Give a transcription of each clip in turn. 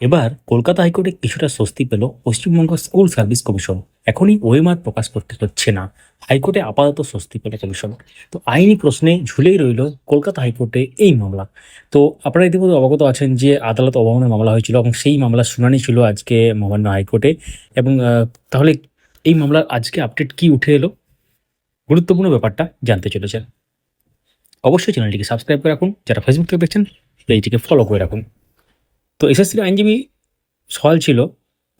এবার কলকাতা হাইকোর্টে কিছুটা স্বস্তি পেল পশ্চিমবঙ্গ স্কুল সার্ভিস কমিশন। এখনই ওয়েমার প্রকাশ করতে হচ্ছে না। হাইকোর্টে আপাতত স্বস্তি পেল কমিশন। তো আইনি প্রশ্নে ঝুলেই রইল কলকাতা হাইকোর্টে এই মামলা। তো আপনারা ইতিমধ্যে অবগত আছেন যে আদালত অবমাননার মামলা হয়েছিল এবং সেই মামলার শুনানি ছিল আজকে মহামান্য হাইকোর্টে। এবং তাহলে এই মামলার আজকে আপডেট কি উঠে এলো? গুরুত্বপূর্ণ ব্যাপারটা জানতে চলেছেন। অবশ্যই চ্যানেলটিকে সাবস্ক্রাইব করে রাখুন। যারা ফেসবুক থেকে দেখছেন পেজটিকে ফলো করে রাখুন। তো এসএসসির আইনজীবী সওয়াল ছিল,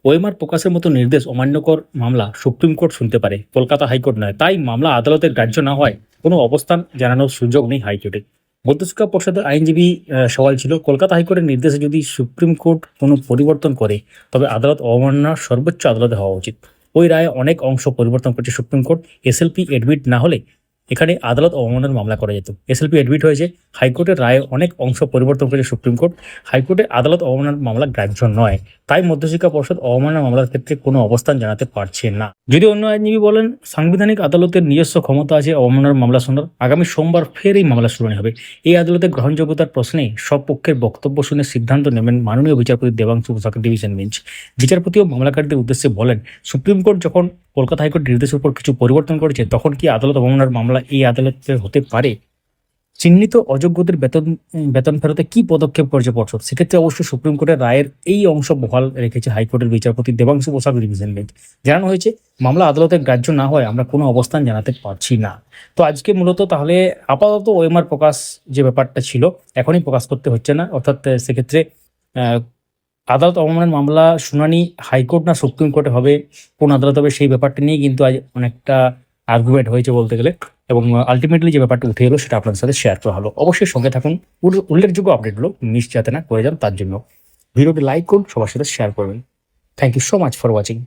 ওয়েমার প্রকাশের মতো নির্দেশ অমান্যকর মামলা সুপ্রিম কোর্ট শুনতে পারে, কলকাতা হাইকোর্ট নয়। তাই মামলা আদালতের গ্রাহ্য না হয় কোনো অবস্থান জানানোর সুযোগ নেই হাইকোর্টে। মধ্যশিক্ষা পর্ষদের আইনজীবী সওয়াল ছিল, কলকাতা হাইকোর্টের নির্দেশে যদি সুপ্রিম কোর্ট কোনো পরিবর্তন করে, তবে আদালত অবমাননা সর্বোচ্চ আদালতে হওয়া উচিত। ওই রায়ে অনেক অংশ পরিবর্তন করেছে সুপ্রিম কোর্ট। এসএলপি এডমিট না হলে এখানে আদালত অবমাননার মামলা করা যেত। এসএলপি এডমিট হয়েছে। হাইকোর্টের রায়ে অনেক অংশ পরিবর্তন করেছে সুপ্রিম কোর্ট হাইকোর্টে আদালত অবমাননার মামলা গ্রাহ্য নয়। তাই মধ্যশিক্ষা পর্ষদ অবমাননা মামলার ক্ষেত্রে কোনো অবস্থান জানাতে পারছে না। যদি অন্য আইনজীবী বলেন, সাংবিধানিক আদালতের নিজস্ব ক্ষমতা আছে অবমাননার মামলা শোনার, আগামী সোমবার ফের এই মামলা শুনানি হবে। এই আদালতের গ্রহণযোগ্যতার প্রশ্নে সব পক্ষের বক্তব্য শুনে সিদ্ধান্ত নেবেন মাননীয় বিচারপতি দেবাংশু প্রসাদ ডিভিশন বেঞ্চ। বিচারপতিও মামলাকারীদের উদ্দেশ্যে বলেন, সুপ্রিম কোর্ট যখন কলকাতা হাইকোর্ট নির্দেশের উপর কিছু পরিবর্তন করেছে, তখন কি আদালত অবমাননার মামলা এই আদালতে হতে পারে? চিহ্নিত অযোগ্যদের বেতন বেতন ফেরতে কি পদক্ষেপ করেছে পর্ষদ? সেক্ষেত্রে অবশ্যই সুপ্রিম কোর্টের রায়ের এই অংশ বহাল রেখেছে হাইকোর্টের বিচারপতি দেবাংশু প্রসাদ ডিভিশন বেঞ্চ। জানানো হয়েছে, মামলা আদালতের গ্রাহ্য না হয় আমরা কোনো অবস্থান জানাতে পারছি না। তো আজকে মূলত তাহলে আপাতত ওএমআর প্রকাশ যে ব্যাপারটা ছিল, এখনই প্রকাশ করতে হচ্ছে না। অর্থাৎ সেক্ষেত্রে আদালত অবমাননার মামলা শুনানি হাইকোর্ট না সুপ্রিম কোর্টে হবে, কোন আদালত হবে সেই ব্যাপারটা নিয়ে কিন্তু আজ অনেকটা আর্গুমেন্ট হয়েছে বলতে গেলে। এবং আলটিমেটলি যে ব্যাপারটা উঠে এলো সেটা আপনাদের সাথে শেয়ার করা হলো। অবশ্যই সঙ্গে থাকুন। উল্লে- উল্লেখযোগ্য আপডেটগুলো মিস যাতে না করে যান, তার জন্য ভিডিওটি লাইক করুন, সবার সাথে শেয়ার করবেন। Thank you so much for watching